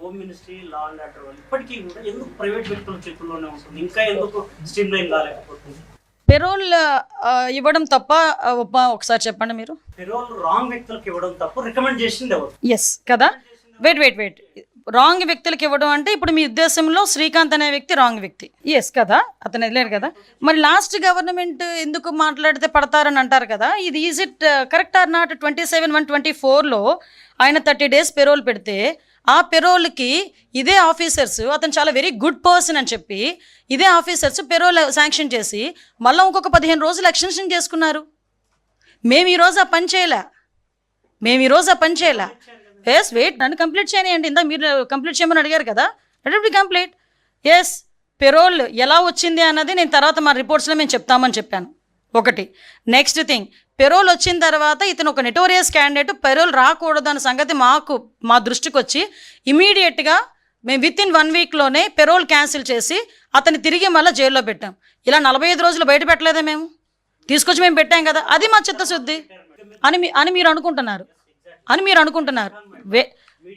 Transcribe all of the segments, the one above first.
Home ministry law and order వాళ్ళు ఇప్పటికీ కూడా ఎందుకు ప్రైవేట్ వ్యక్తుల చేతుల్లోనే ఉంటుంది? ఇంకా ఎందుకు స్ట్రీమ్ లైన్ కాలేకపోతుంది పెరోల్ ఇవ్వడం తప్ప ఒకసారి చెప్పండి మీరు. పెరోల్ రాంగ్ వ్యక్తులకు ఇవ్వడం తప్పు రికమెండ్ చేసింది ఎవరు? ఎస్ కదా? వెయిట్ వెయిట్ వెయిట్ రాంగ్ వ్యక్తులకు ఇవ్వడం అంటే ఇప్పుడు మీ ఉద్దేశంలో శ్రీకాంత్ అనే వ్యక్తి రాంగ్ వ్యక్తి. ఎస్ కదా? అతను వెళ్ళారు కదా? మరి లాస్ట్ గవర్నమెంట్ ఎందుకు మాట్లాడితే పడతారని అంటారు కదా? ఇది is it correct or not twenty seven one twenty ఫోర్లో ఆయన థర్టీ డేస్ పెరోల్ పెడితే ఆ పెరోల్కి ఇదే ఆఫీసర్స్ అతను చాలా వెరీ గుడ్ పర్సన్ అని చెప్పి ఇదే ఆఫీసర్స్ పెరోల్ శాంక్షన్ చేసి మళ్ళీ ఇంకొక పదిహేను రోజులు ఎక్స్టెన్షన్ చేసుకున్నారు. మేము ఈరోజు ఆ పని చేయలే. మేము ఈరోజు ఆ పని చేయలే. ఎస్ వెయిట్ నన్ను కంప్లీట్ చేయనియండి. ఇందా మీరు కంప్లీట్ చేయమని అడిగారు కదా. లెట్ కంప్లీట్ ఎస్ పెరోల్ ఎలా వచ్చింది అన్నది నేను తర్వాత మా రిపోర్ట్స్లో మేము చెప్తామని చెప్పాను. ఒకటి. నెక్స్ట్ థింగ్ పెరోల్ వచ్చిన తర్వాత ఇతను ఒక నెటోరియస్ క్యాండిడేట్ పెరోల్ రాకూడదు అన్న సంగతి మాకు మా దృష్టికి వచ్చి ఇమీడియట్గా మేము విత్ ఇన్ వన్ వీక్లోనే పెరోల్ క్యాన్సిల్ చేసి అతన్ని తిరిగి మళ్ళీ జైల్లో పెట్టాం. ఇలా నలభై ఐదు రోజులు బయట పెట్టలేదా మేము? తీసుకొచ్చి మేము పెట్టాం కదా. అది మా చిత్తశుద్ధి అని మీ అని మీరు అనుకుంటున్నారు. అని మీరు అనుకుంటున్నారు. Way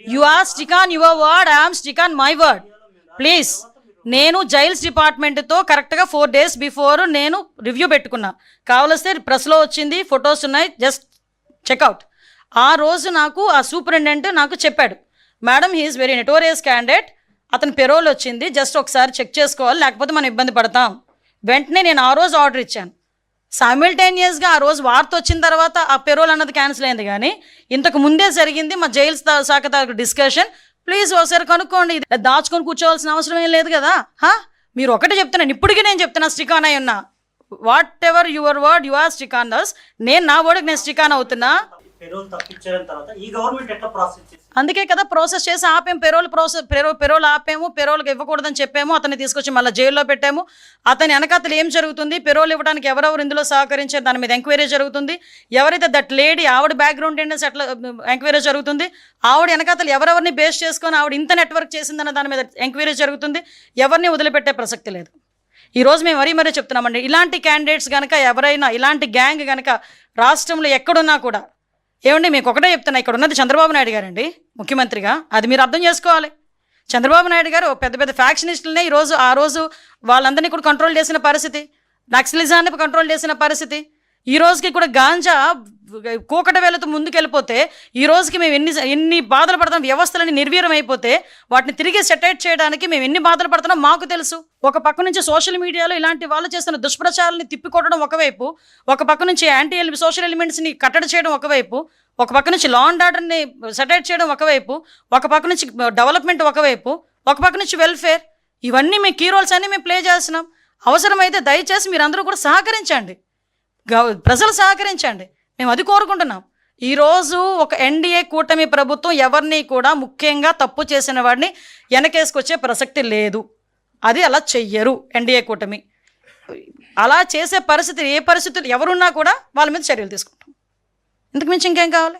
you are stick on your word I'm stick on my word please నేను జైల్స్ డిపార్ట్మెంట్తో కరెక్ట్గా ఫోర్ డేస్ బిఫోర్ నేను రివ్యూ పెట్టుకున్నా. కావలిస్తే ప్రెస్లో వచ్చింది ఫొటోస్ ఉన్నాయి జస్ట్ చెక్అవుట్ ఆ రోజు నాకు ఆ సూపరింటెండెంట్ నాకు చెప్పాడు madam he's very notorious candidate అతని పెరోల్ వచ్చింది జస్ట్ ఒకసారి చెక్ చేసుకోవాలి లేకపోతే మనం ఇబ్బంది పడతాం. వెంటనే నేను ఆ రోజు ఆర్డర్ ఇచ్చాను. సైమిల్టేనియస్గా ఆ రోజు వార్త వచ్చిన తర్వాత ఆ పెరోల్ అన్నది క్యాన్సిల్ అయింది కానీ ఇంతకు ముందే జరిగింది మా జైల్స్ శాఖ తాలూకు డిస్కషన్ ప్లీజ్ ఒకసారి కనుక్కోండి. ఇది దాచుకొని కూర్చోవాల్సిన అవసరం ఏం లేదు కదా? హా? మీరు ఒకటే చెప్తున్నాను ఇప్పటికీ నేను చెప్తున్నా స్టికాన్ అయి ఉన్నా. Whatever your word you are stick on thus. నేను నా వర్డ్కి నేను స్టికాన్ అవుతున్నా. పెరోల్ తప్పించారని తర్వాత ఈ గవర్నమెంట్ ఎట్లా ప్రాసెస్ చేసింది? అందుకే కదా ప్రాసెస్ చేసి ఆపాం పెరోల్ ప్రాసెస్ పెరో పెరోల్ ఆపాము పెరోల్కి ఇవ్వకూడదని చెప్పాము అతన్ని తీసుకొచ్చి మళ్ళీ జైల్లో పెట్టాము. అతని వెనకాతలు ఏం జరుగుతుంది? పెరోల్ ఇవ్వడానికి ఎవరెవరు ఇందులో సహకరించారు? దాని మీద ఎంక్వైరీ జరుగుతుంది. ఎవరైతే దట్ లేడీ ఆవిడ బ్యాక్గ్రౌండ్ ఏంటంటే అట్లా ఎంక్వైరీ జరుగుతుంది. ఆవిడ వెనకాతలు ఎవరెవరిని బేస్ చేసుకొని ఆవిడ ఇంత నెట్వర్క్ చేసిందన్న దాని మీద ఎంక్వైరీ జరుగుతుంది. ఎవరిని వదిలిపెట్టే ప్రసక్తి లేదు. ఈరోజు మేము మరీ మరీ చెప్తున్నామండి ఇలాంటి క్యాండిడేట్స్ కనుక ఎవరైనా ఇలాంటి గ్యాంగ్ కనుక రాష్ట్రంలో ఎక్కడున్నా కూడా ఏమండి మీకు ఒకటే చెప్తున్నా ఇక్కడ ఉన్నది చంద్రబాబు నాయుడు గారండి ముఖ్యమంత్రిగా. అది మీరు అర్థం చేసుకోవాలి. చంద్రబాబు నాయుడు గారు పెద్ద పెద్ద ఫ్యాక్షనిస్టులనే ఈరోజు ఆ రోజు వాళ్ళందరినీ కూడా కంట్రోల్ చేసిన పరిస్థితి. నక్సలిజాన్ని కంట్రోల్ చేసిన పరిస్థితి. ఈ రోజుకి కూడా గాంజా కూకట వేలతో ముందుకెళ్ళిపోతే ఈ రోజుకి మేము ఎన్ని ఎన్ని బాధలు పడుతున్నాం వ్యవస్థలని నిర్వీర్యం అయిపోతే వాటిని తిరిగి సెటైట్ చేయడానికి మేము ఎన్ని బాధలు పడుతున్నాం మాకు తెలుసు. ఒక పక్క నుంచి సోషల్ మీడియాలో ఇలాంటి వాళ్ళు చేస్తున్న దుష్ప్రచారాన్ని తిప్పికొట్టడం ఒకవైపు ఒక పక్క నుంచి యాంటీ ఎలి సోషల్ ఎలిమెంట్స్ని కట్టడి చేయడం ఒకవైపు ఒక పక్క నుంచి లా అండ్ ఆర్డర్ని సెటైట్ చేయడం ఒకవైపు ఒక పక్క నుంచి డెవలప్మెంట్ ఒకవైపు ఒక పక్క నుంచి వెల్ఫేర్ ఇవన్నీ మేము కీ రోల్స్ అన్నీ మేము ప్లే చేస్తున్నాం. అవసరమైతే దయచేసి మీరందరూ కూడా సహకరించండి. ప్రజలు సహకరించండి. మేము అది కోరుకుంటున్నాం. ఈరోజు ఒక ఎన్డీఏ కూటమి ప్రభుత్వం ఎవరిని కూడా ముఖ్యంగా తప్పు చేసిన వాడిని వెనకేసుకొచ్చే ప్రసక్తి లేదు. అది అలా చెయ్యరు ఎన్డీఏ కూటమి. అలా చేసే పరిస్థితి ఏ పరిస్థితులు ఎవరున్నా కూడా వాళ్ళ మీద చర్యలు తీసుకుంటాం. ఇంతకు మించి ఇంకేం కావాలి?